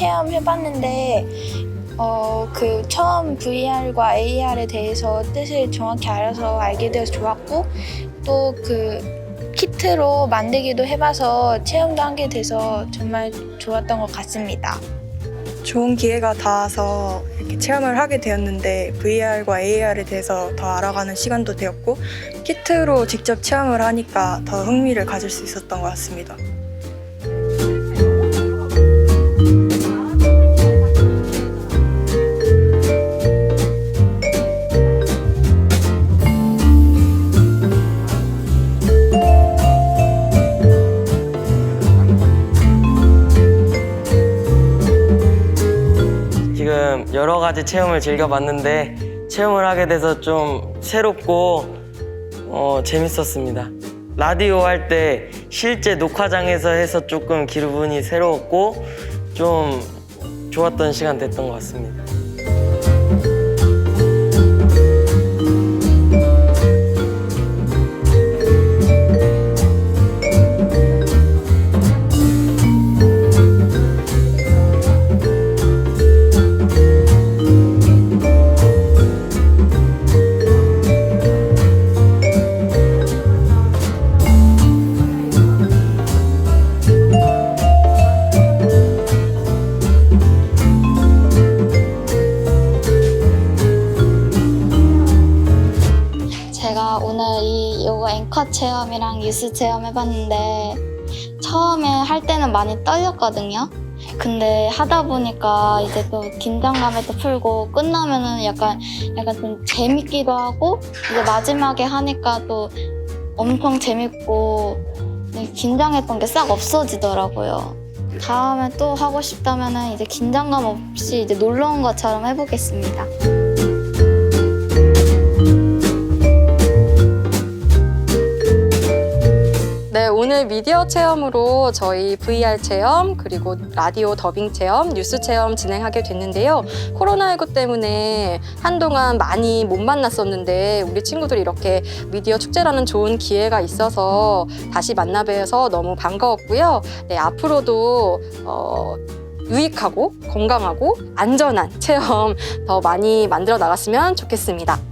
체험해봤는데 어, 그 처음 VR과 AR에 대해서 뜻을 정확히 알아서 알게 돼서 좋았고 또 그 키트로 만들기도 해봐서 체험도 한게 돼서 정말 좋았던 것 같습니다. 좋은 기회가 닿아서 이렇게 체험을 하게 되었는데 VR과 AR에 대해서 더 알아가는 시간도 되었고 키트로 직접 체험을 하니까 더 흥미를 가질 수 있었던 것 같습니다. 지금 여러 가지 체험을 즐겨봤는데 체험을 하게 돼서 좀 새롭고 어, 재밌었습니다. 라디오 할 때 실제 녹화장에서 해서 조금 기분이 새로웠고 좀 좋았던 시간 됐던 것 같습니다. 오늘 이 요거 앵커 체험이랑 뉴스 체험 해봤는데 처음에 할 때는 많이 떨렸거든요. 근데 하다 보니까 이제 또 긴장감을 또 풀고 끝나면은 약간 약간 좀 재밌기도 하고 이제 마지막에 하니까 또 엄청 재밌고 네, 긴장했던 게 싹 없어지더라고요. 다음에 또 하고 싶다면은 이제 긴장감 없이 이제 놀러 온 것처럼 해보겠습니다. 오늘 미디어 체험으로 저희 VR 체험, 그리고 라디오 더빙 체험, 뉴스 체험 진행하게 됐는데요. 코로나19 때문에 한동안 많이 못 만났었는데 우리 친구들이 이렇게 미디어 축제라는 좋은 기회가 있어서 다시 만나 뵈어서 너무 반가웠고요. 네, 앞으로도 어, 유익하고 건강하고 안전한 체험 더 많이 만들어 나갔으면 좋겠습니다.